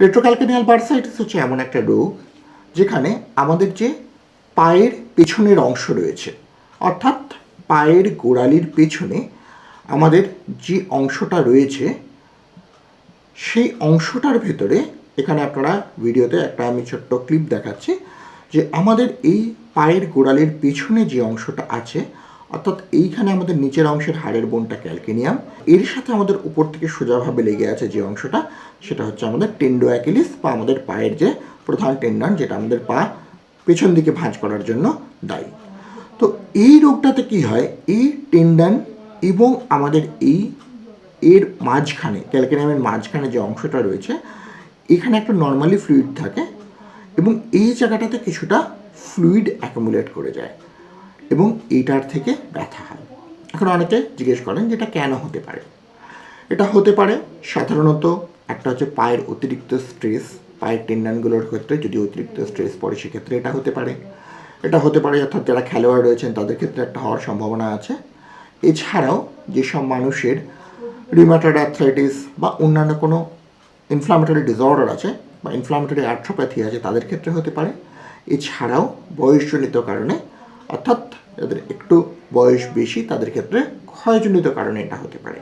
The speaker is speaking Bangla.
রেট্রোক্যালকেনিয়াল বার্সাইটিস হচ্ছে এমন একটা রোগ যেখানে আমাদের যে পায়ের পেছনের অংশ রয়েছে, অর্থাৎ পায়ের গোড়ালির পেছনে আমাদের যে অংশটা রয়েছে, সেই অংশটার ভেতরে, এখানে আপনারা ভিডিওতে একটা আমি ছোট্ট ক্লিপ দেখাচ্ছি যে আমাদের এই পায়ের গোড়ালির পেছনে যে অংশটা আছে অর্থাৎ এইখানে আমাদের নিচের অংশের হাড়ের বোনটা ক্যালকেনিয়াম। এর সাথে আমাদের উপর থেকে সোজাভাবে লেগে আছে যে অংশটা, সেটা হচ্ছে আমাদের টেন্ডো অ্যাকিলিস বা আমাদের পায়ের যে প্রধান টেন্ডন যেটা আমাদের পা পেছন দিকে ভাঁজ করার জন্য দায়ী। তো এই রোগটাতে কি হয়? এই টেন্ডন এবং আমাদের এই এর মাঝখানে, ক্যালকেনিয়ামের মাঝখানে যে অংশটা রয়েছে, এখানে একটা নর্মালি ফ্লুইড থাকে এবং এই জায়গাটাতে কিছুটা ফ্লুইড অ্যাকুমুলেট করে যায়। এবং এইটার থেকে ব্যথা হয়। এখন অনেকে জিজ্ঞেস করেন যে এটা কেন হতে পারে? এটা হতে পারে সাধারণত একটা হচ্ছে পায়ের অতিরিক্ত স্ট্রেস পায়ের টেন্ডানগুলোর ক্ষেত্রে যদি অতিরিক্ত স্ট্রেস পড়ে সেক্ষেত্রে এটা হতে পারে। এটা হতে পারে অর্থাৎ যারা খেলোয়াড় রয়েছেন তাদের ক্ষেত্রে একটা হওয়ার সম্ভাবনা আছে। এছাড়াও যেসব মানুষের রিমাটয়েড অ্যাথরাইটিস বা অন্যান্য কোনো ইনফ্লামেটরি ডিসঅর্ডার আছে বা ইনফ্লামেটরি অ্যাট্রোপ্যাথি আছে তাদের ক্ষেত্রে হতে পারে। এছাড়াও বয়সজনিত কারণে অর্থাৎ যাদের একটু বয়স বেশি তাদের ক্ষেত্রে ক্ষয়জনিত কারণে এটা হতে পারে।